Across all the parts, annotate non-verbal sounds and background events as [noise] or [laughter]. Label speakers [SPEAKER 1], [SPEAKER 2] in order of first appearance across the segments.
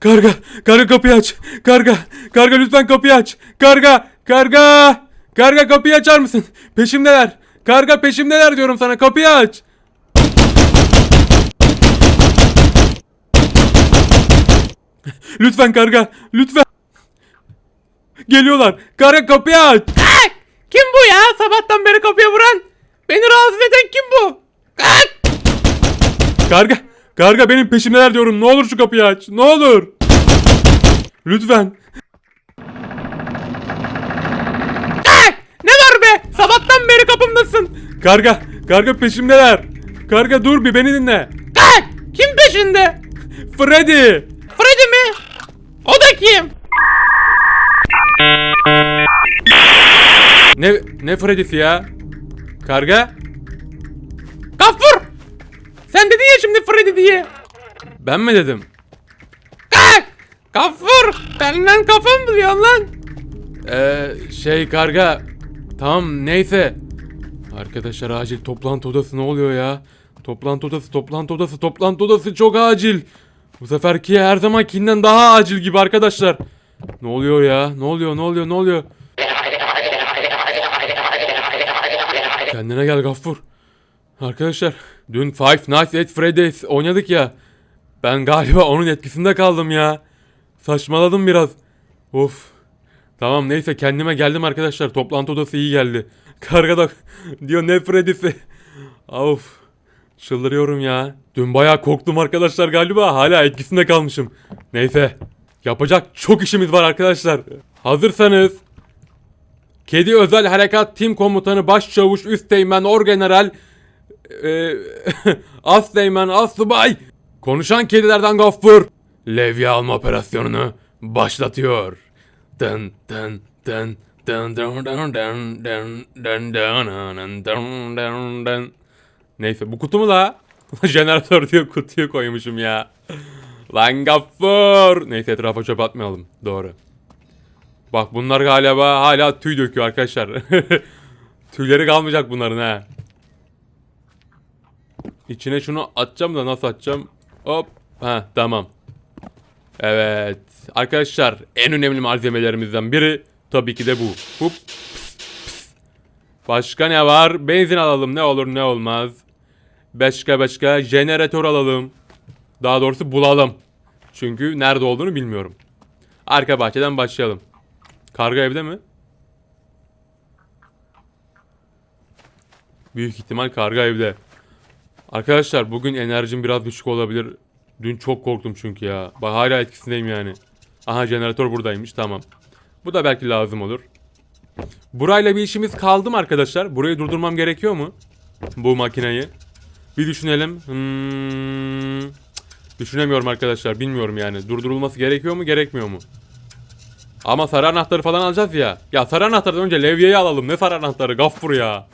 [SPEAKER 1] Karga, karga kapıyı aç. Karga, karga lütfen kapıyı aç. Karga, karga. Karga kapıyı açar mısın? Peşimdeler. Karga peşimdeler diyorum sana. Kapıyı aç. Lütfen karga, lütfen. Geliyorlar. Karga kapıyı aç.
[SPEAKER 2] Kim bu ya? Sabahtan beri kapıya vuran. Beni rahatsız eden kim bu? Kalk!
[SPEAKER 1] Karga, karga benim peşimdeler diyorum. Ne olur şu kapıyı aç. Ne olur. Lütfen.
[SPEAKER 2] Kalk! Ne var be? Sabahtan beri kapımdasın.
[SPEAKER 1] Karga, karga peşimdeler. Karga dur bir beni dinle.
[SPEAKER 2] Kalk! Kim peşinde?
[SPEAKER 1] Freddy.
[SPEAKER 2] Freddy mi? O da kim?
[SPEAKER 1] Ne ne Freddy'si ya? Karga?
[SPEAKER 2] Gaffur! Diye.
[SPEAKER 1] Ben mi dedim?
[SPEAKER 2] Kalk! Gaffur! Benden kafa mı buluyorsun lan?
[SPEAKER 1] Ee, şey karga. Tamam neyse. Arkadaşlar acil toplantı odası ne oluyor ya? Toplantı odası, toplantı odası, toplantı odası çok acil. Bu seferki her zamankinden daha acil gibi arkadaşlar. Ne oluyor ya? Ne oluyor? Ne oluyor? Ne oluyor? Kendine gel Gaffur. Arkadaşlar dün Five Nights at Freddy's oynadık ya. Ben galiba onun etkisinde kaldım ya. Saçmaladım biraz. Of. Tamam neyse kendime geldim arkadaşlar. Toplantı odası iyi geldi. [laughs] Karga [laughs] diyor ne Freddy'si. [laughs] Of. Çıldırıyorum ya. Dün bayağı korktum arkadaşlar galiba. Hala etkisinde kalmışım. Neyse. Yapacak çok işimiz var arkadaşlar. Hazırsanız. Kedi Özel Harekat Tim Komutanı Başçavuş Üsteğmen Orgeneral e, Asteğmen Asubay Konuşan kedilerden Gaffur Levye alma operasyonunu başlatıyor. Dın dın dın dın dın dın dın dın dın dın dın dın dın. Neyse bu kutu mu la? Jeneratör diye kutuyu koymuşum ya. Lan Gaffur. Neyse etrafa çöp atmayalım. Doğru. Bak bunlar galiba hala tüy döküyor arkadaşlar. Tüyleri kalmayacak bunların ha. İçine şunu atacağım da nasıl atacağım? Hop. Ha tamam. Evet. Arkadaşlar en önemli malzemelerimizden biri tabii ki de bu. Pıs. Başka ne var? Benzin alalım ne olur ne olmaz. Başka başka jeneratör alalım. Daha doğrusu bulalım. Çünkü nerede olduğunu bilmiyorum. Arka bahçeden başlayalım. Karga evde mi? Büyük ihtimal karga evde. Arkadaşlar bugün enerjim biraz düşük olabilir. Dün çok korktum çünkü ya. Bak hala etkisindeyim yani. Aha jeneratör buradaymış tamam. Bu da belki lazım olur. Burayla bir işimiz kaldı mı arkadaşlar? Burayı durdurmam gerekiyor mu? Bu makineyi. Bir düşünelim. Hmm, düşünemiyorum arkadaşlar. Bilmiyorum yani. Durdurulması gerekiyor mu gerekmiyor mu? Ama sarı anahtarı falan alacağız ya. Ya sarı anahtardan önce levyeyi alalım. Ne sarı anahtarı? Gaffur ya.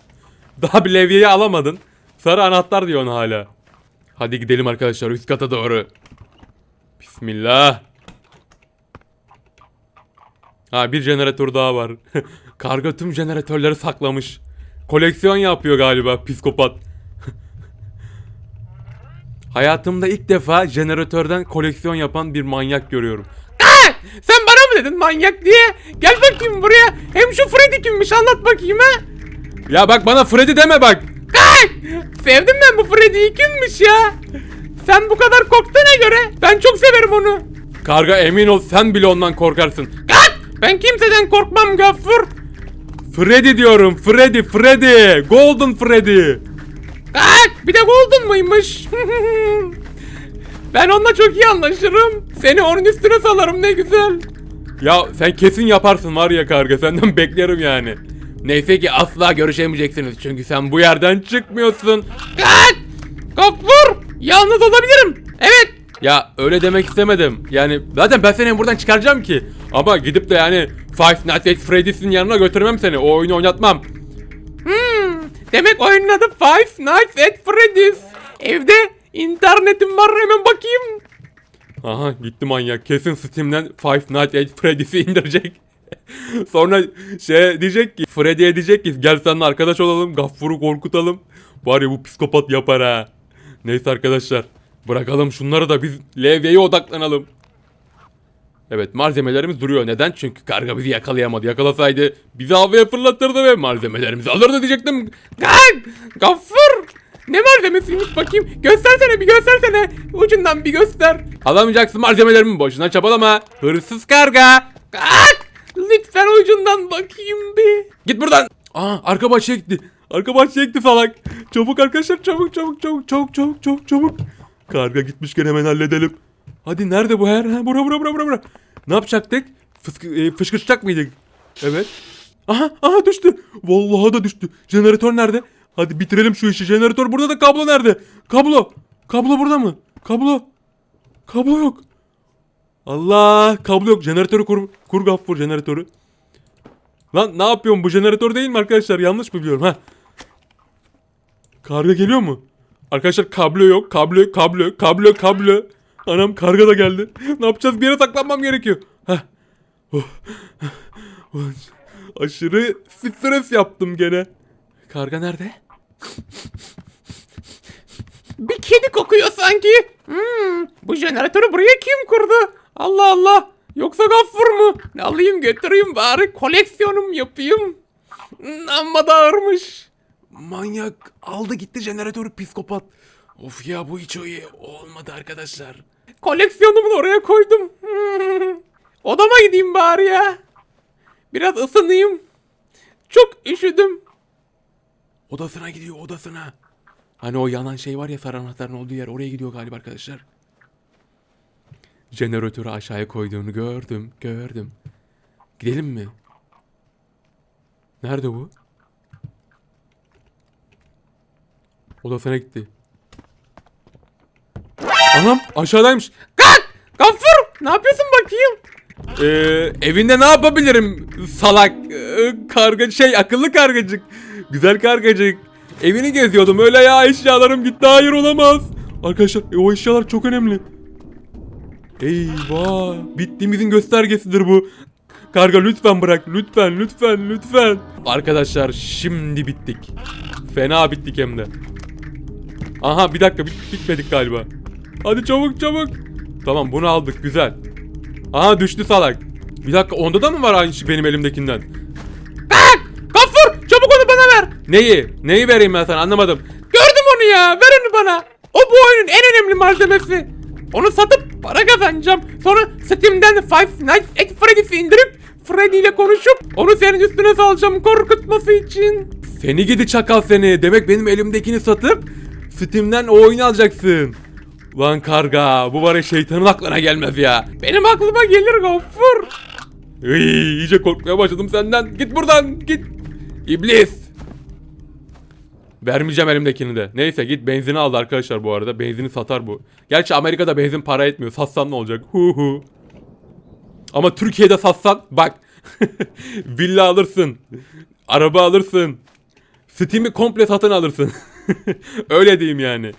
[SPEAKER 1] Daha bir levyeyi alamadın. Sarı anahtar diyor ona hala. Hadi gidelim arkadaşlar üst kata doğru. Bismillah. Ha bir jeneratör daha var. [laughs] Karga tüm jeneratörleri saklamış. Koleksiyon yapıyor galiba psikopat. [laughs] Hayatımda ilk defa jeneratörden koleksiyon yapan bir manyak görüyorum.
[SPEAKER 2] Kalk! Sen bana mı dedin manyak diye? Gel bakayım buraya. Hem şu Freddy kimmiş anlat bakayım ha.
[SPEAKER 1] Ya bak bana Freddy deme bak.
[SPEAKER 2] Sevdim ben bu Freddy'yi kimmiş ya? Sen bu kadar korktuğuna göre ben çok severim onu.
[SPEAKER 1] Karga emin ol sen bile ondan korkarsın.
[SPEAKER 2] Kalk! Ben kimseden korkmam Gaffur.
[SPEAKER 1] Freddy diyorum Freddy Freddy. Golden Freddy.
[SPEAKER 2] Kalk! Bir de Golden mıymış? [laughs] ben onunla çok iyi anlaşırım. Seni onun üstüne salarım ne güzel.
[SPEAKER 1] Ya sen kesin yaparsın var ya karga senden beklerim yani. Neyse ki asla görüşemeyeceksiniz çünkü sen bu yerden çıkmıyorsun.
[SPEAKER 2] Kalk! Gaffur! Yalnız olabilirim. Evet.
[SPEAKER 1] Ya öyle demek istemedim. Yani zaten ben seni buradan çıkaracağım ki. Ama gidip de yani Five Nights at Freddy's'in yanına götürmem seni. O oyunu oynatmam.
[SPEAKER 2] Hmm, demek oyunun adı Five Nights at Freddy's. Evde internetim var hemen bakayım.
[SPEAKER 1] Aha gitti manyak. Kesin Steam'den Five Nights at Freddy's'i indirecek. [laughs] Sonra şey diyecek ki Freddy'ye diyecek ki gel seninle arkadaş olalım. Gaffur'u korkutalım. Ya bu psikopat yapar ha. Neyse arkadaşlar. Bırakalım şunları da biz levyeye odaklanalım. Evet malzemelerimiz duruyor. Neden? Çünkü karga bizi yakalayamadı. Yakalasaydı bizi havaya fırlatırdı ve malzemelerimizi alırdı diyecektim.
[SPEAKER 2] Lan! Gaffur! Ne malzemesiymiş bakayım? Göstersene bir göstersene. Ucundan bir göster.
[SPEAKER 1] Alamayacaksın malzemelerimi boşuna çabalama. Hırsız karga.
[SPEAKER 2] Kalk! Lütfen ucundan bakayım bir.
[SPEAKER 1] Git buradan. Aa arka bahçeye gitti. Arka bahçeye gitti salak. Çabuk arkadaşlar çabuk çabuk çabuk çabuk çabuk çabuk çabuk. Karga gitmişken hemen halledelim. Hadi nerede bu her? Bura bura bura bura bura. Ne yapacaktık? Fıskı, e, fışkırtacak mıydık? Evet. Aha aha düştü. Vallahi da düştü. Jeneratör nerede? Hadi bitirelim şu işi. Jeneratör burada da kablo nerede? Kablo. Kablo burada mı? Kablo. Kablo yok. Allah kablo yok. Jeneratörü kur, kur gaffur jeneratörü. Lan ne yapıyorum bu jeneratör değil mi arkadaşlar? Yanlış mı biliyorum ha? Karga geliyor mu? Arkadaşlar kablo yok. Kablo, kablo, kablo, kablo. Anam karga da geldi. [laughs] Ne yapacağız? Bir yere saklanmam gerekiyor. Heh. Oh. [laughs] Aşırı stres yaptım gene. Karga nerede? [laughs]
[SPEAKER 2] Bir kedi kokuyor sanki. Hmm, bu jeneratörü buraya kim kurdu? Allah Allah. Yoksa gaffur mu? Ne alayım götüreyim bari koleksiyonum yapayım. Hmm, Amma da ağırmış.
[SPEAKER 1] Manyak aldı gitti jeneratörü psikopat. Of ya bu hiç iyi olmadı arkadaşlar.
[SPEAKER 2] Koleksiyonumu oraya koydum. [laughs] Odama gideyim bari ya. Biraz ısınayım. Çok üşüdüm.
[SPEAKER 1] Odasına gidiyor odasına. Hani o yanan şey var ya sarı anahtarın olduğu yer oraya gidiyor galiba arkadaşlar. Jeneratörü aşağıya koyduğunu gördüm gördüm. Gidelim mi? Nerede bu? Odasına gitti. Anam aşağıdaymış.
[SPEAKER 2] Kalk! Gaffur! Ne yapıyorsun bakayım?
[SPEAKER 1] Ee, evinde ne yapabilirim salak ee, karga şey akıllı kargacık güzel kargacık evini geziyordum öyle ya eşyalarım gitti hayır olamaz arkadaşlar e, o eşyalar çok önemli eyvah bittiğimizin göstergesidir bu karga lütfen bırak lütfen lütfen lütfen arkadaşlar şimdi bittik fena bittik hem de aha bir dakika bit- bitmedik galiba hadi çabuk çabuk tamam bunu aldık güzel Aha düştü salak. Bir dakika onda da mı var aynı şey benim elimdekinden?
[SPEAKER 2] Kalk! Gaffur! Çabuk onu bana ver.
[SPEAKER 1] Neyi? Neyi vereyim ben sana anlamadım.
[SPEAKER 2] Gördüm onu ya. Ver onu bana. O bu oyunun en önemli malzemesi. Onu satıp para kazanacağım. Sonra Steam'den Five Nights at Freddy's'i indirip Freddy ile konuşup onu senin üstüne salacağım korkutması için.
[SPEAKER 1] Seni gidi çakal seni. Demek benim elimdekini satıp Steam'den o oyunu alacaksın. Lan karga bu var ya şeytanın aklına gelmez ya.
[SPEAKER 2] Benim aklıma gelir Gaffur.
[SPEAKER 1] Iy, iyice korkmaya başladım senden. Git buradan git. İblis. Vermeyeceğim elimdekini de. Neyse git benzini aldı arkadaşlar bu arada. Benzini satar bu. Gerçi Amerika'da benzin para etmiyor. Satsan ne olacak? Hu hu. Ama Türkiye'de satsan bak. [laughs] Villa alırsın. Araba alırsın. Steam'i komple satın alırsın. [laughs] Öyle diyeyim yani.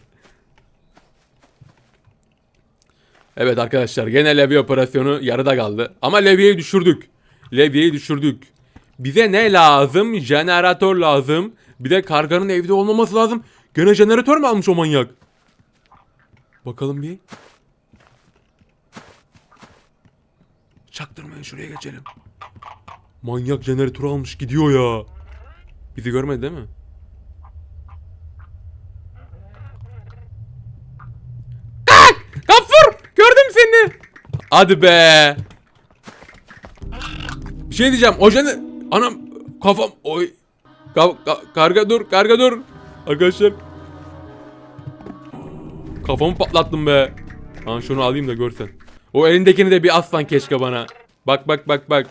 [SPEAKER 1] Evet arkadaşlar gene levye operasyonu yarıda kaldı. Ama levyeyi düşürdük. Levyeyi düşürdük. Bize ne lazım? Jeneratör lazım. Bir de karganın evde olmaması lazım. Gene jeneratör mü almış o manyak? Bakalım bir. Çaktırmayın şuraya geçelim. Manyak jeneratör almış gidiyor ya. Bizi görmedi değil mi?
[SPEAKER 2] Gaffur! Gördüm seni.
[SPEAKER 1] Hadi be. Bir şey diyeceğim. O jene... Anam kafam oy. Ka- ka- karga dur, karga dur. Arkadaşlar. Kafamı patlattım be. Ha şunu alayım da görsen. O elindekini de bir aslan keşke bana. Bak bak bak bak.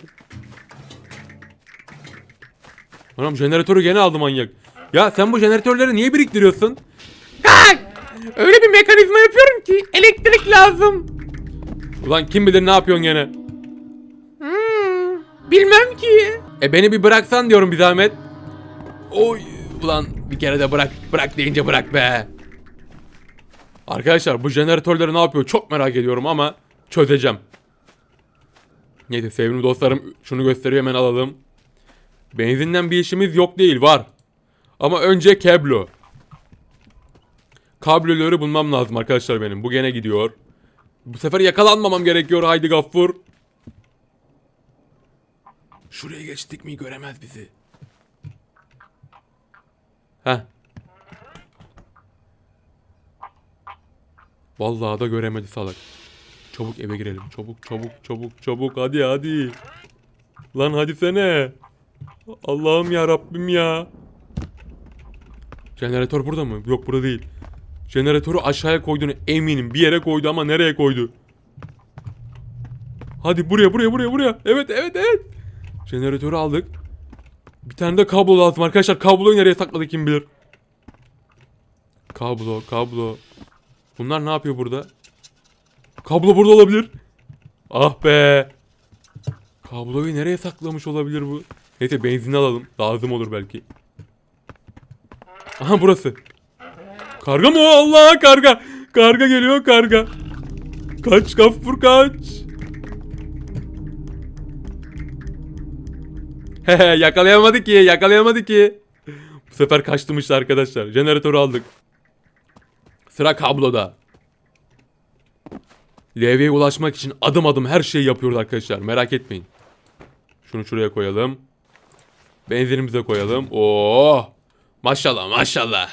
[SPEAKER 1] Anam jeneratörü gene aldı manyak. Ya sen bu jeneratörleri niye biriktiriyorsun?
[SPEAKER 2] Kalk! Öyle bir mekanizma yapıyorum ki elektrik lazım.
[SPEAKER 1] Ulan kim bilir ne yapıyorsun gene.
[SPEAKER 2] Bilmem ki.
[SPEAKER 1] E beni bir bıraksan diyorum bir zahmet. Oy ulan bir kere de bırak bırak deyince bırak be. Arkadaşlar bu jeneratörleri ne yapıyor çok merak ediyorum ama çözeceğim. Neyse sevimli dostlarım şunu gösteriyor hemen alalım. Benzinden bir işimiz yok değil var. Ama önce keblo. Kabloları bulmam lazım arkadaşlar benim. Bu gene gidiyor. Bu sefer yakalanmamam gerekiyor haydi Gaffur. Şuraya geçtik mi göremez bizi. Heh. Vallahi da göremedi salak. Çabuk eve girelim. Çabuk çabuk çabuk çabuk hadi hadi. Lan hadi sene. Allah'ım ya Rabbim ya. Jeneratör burada mı? Yok burada değil. Jeneratörü aşağıya koyduğunu eminim. Bir yere koydu ama nereye koydu? Hadi buraya buraya buraya buraya. Evet evet evet. Jeneratörü aldık. Bir tane de kablo lazım arkadaşlar. Kabloyu nereye sakladı kim bilir. Kablo kablo. Bunlar ne yapıyor burada? Kablo burada olabilir. Ah be. Kabloyu nereye saklamış olabilir bu? Neyse benzin alalım. Lazım olur belki. Aha burası. Karga mı? Allah karga. Karga geliyor karga. Kaç Gaffur kaç. [laughs] yakalayamadı ki yakalayamadı ki. Bu sefer kaçtım arkadaşlar. Jeneratörü aldık. Sıra kabloda. Levyeye ulaşmak için adım adım her şeyi yapıyoruz arkadaşlar. Merak etmeyin. Şunu şuraya koyalım. Benzinimize koyalım. Oo! Maşallah maşallah.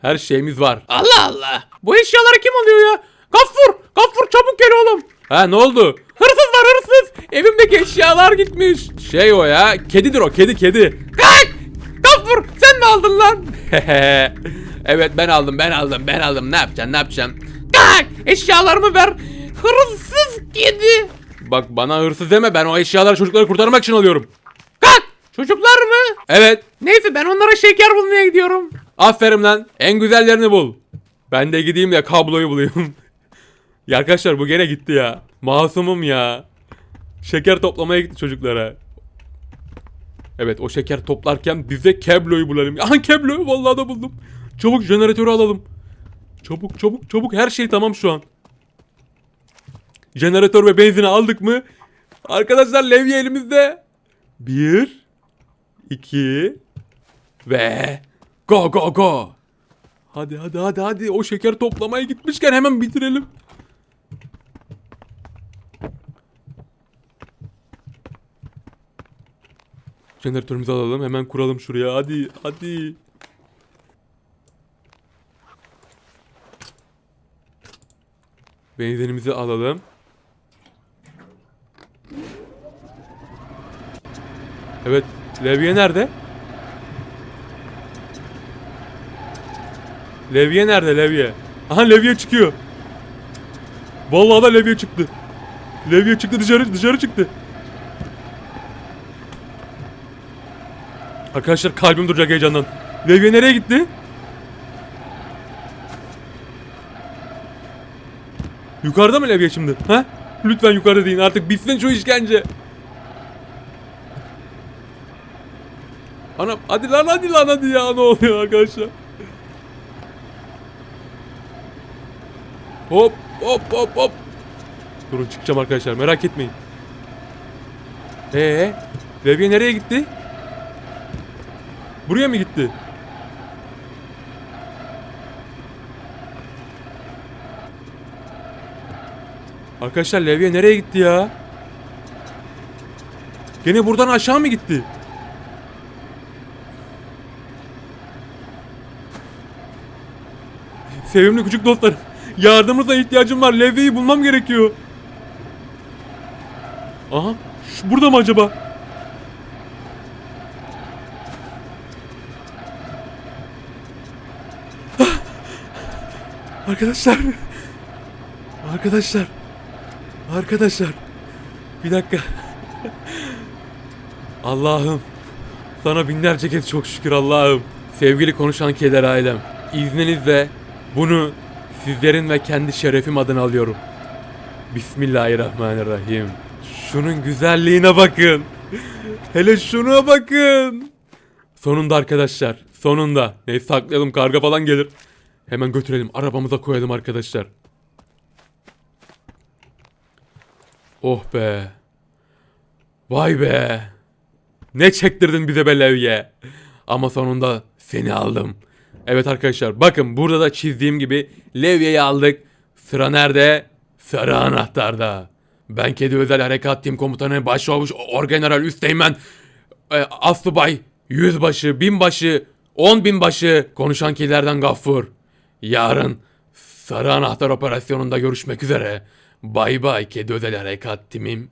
[SPEAKER 1] Her şeyimiz var.
[SPEAKER 2] Allah Allah. Bu eşyaları kim alıyor ya? Gaffur. Gaffur çabuk gel oğlum.
[SPEAKER 1] Ha ne oldu?
[SPEAKER 2] Evimdeki eşyalar gitmiş.
[SPEAKER 1] Şey o ya. Kedidir o kedi kedi.
[SPEAKER 2] Kaç. Gaffur sen mi aldın lan? [laughs]
[SPEAKER 1] evet ben aldım ben aldım ben aldım. Ne yapacaksın ne yapacaksın?
[SPEAKER 2] Kalk eşyalarımı ver. Hırsız kedi.
[SPEAKER 1] Bak bana hırsız deme ben o eşyaları çocukları kurtarmak için alıyorum.
[SPEAKER 2] Kalk. Çocuklar mı?
[SPEAKER 1] Evet.
[SPEAKER 2] Neyse ben onlara şeker bulmaya gidiyorum.
[SPEAKER 1] Aferin lan. En güzellerini bul. Ben de gideyim de kabloyu bulayım. [laughs] ya arkadaşlar bu gene gitti ya. Masumum ya. Şeker toplamaya gitti çocuklara. Evet o şeker toplarken biz de kabloyu bulalım. [laughs] Aha kablo vallahi da buldum. Çabuk jeneratörü alalım. Çabuk çabuk çabuk her şey tamam şu an. Jeneratör ve benzini aldık mı? Arkadaşlar levye elimizde. Bir. iki Ve go go go. Hadi hadi hadi hadi o şeker toplamaya gitmişken hemen bitirelim. Jeneratörümüzü alalım hemen kuralım şuraya hadi hadi. Benzinimizi alalım. Evet, levye nerede? Levye nerede levye? Aha levye çıkıyor. Vallahi da levye çıktı. Levye çıktı dışarı dışarı çıktı. Arkadaşlar kalbim duracak heyecandan. Levye nereye gitti? Yukarıda mı levye şimdi? Ha? Lütfen yukarıda deyin artık bitsin şu işkence. Anam hadi lan hadi lan hadi ya ne oluyor arkadaşlar? Hop hop hop hop. Durun çıkacağım arkadaşlar merak etmeyin. Ee, levye nereye gitti? Buraya mı gitti? Arkadaşlar levye nereye gitti ya? Gene buradan aşağı mı gitti? Sevimli küçük dostlarım. Yardımınıza ihtiyacım var. Levyeyi bulmam gerekiyor. Aha. Şu burada mı acaba? Ah! Arkadaşlar. Arkadaşlar. Arkadaşlar. Bir dakika. Allah'ım. Sana binlerce kez çok şükür Allah'ım. Sevgili konuşan keder ailem. İzninizle bunu sizlerin ve kendi şerefim adına alıyorum. Bismillahirrahmanirrahim. Şunun güzelliğine bakın. Hele şuna bakın. Sonunda arkadaşlar. Sonunda. Neyse saklayalım karga falan gelir. Hemen götürelim arabamıza koyalım arkadaşlar. Oh be. Vay be. Ne çektirdin bize be levye. Ama sonunda seni aldım. Evet arkadaşlar bakın burada da çizdiğim gibi levyeyi aldık. Sıra nerede? Sarı anahtarda. Ben Kedi Özel Harekat Tim Komutanı Başçavuş Orgeneral Üsteğmen e, Asubay Yüzbaşı Binbaşı On binbaşı Konuşan kedilerden Gaffur Yarın Sarı Anahtar Operasyonu'nda görüşmek üzere. Bay bay Kedi Özel Harekat Timim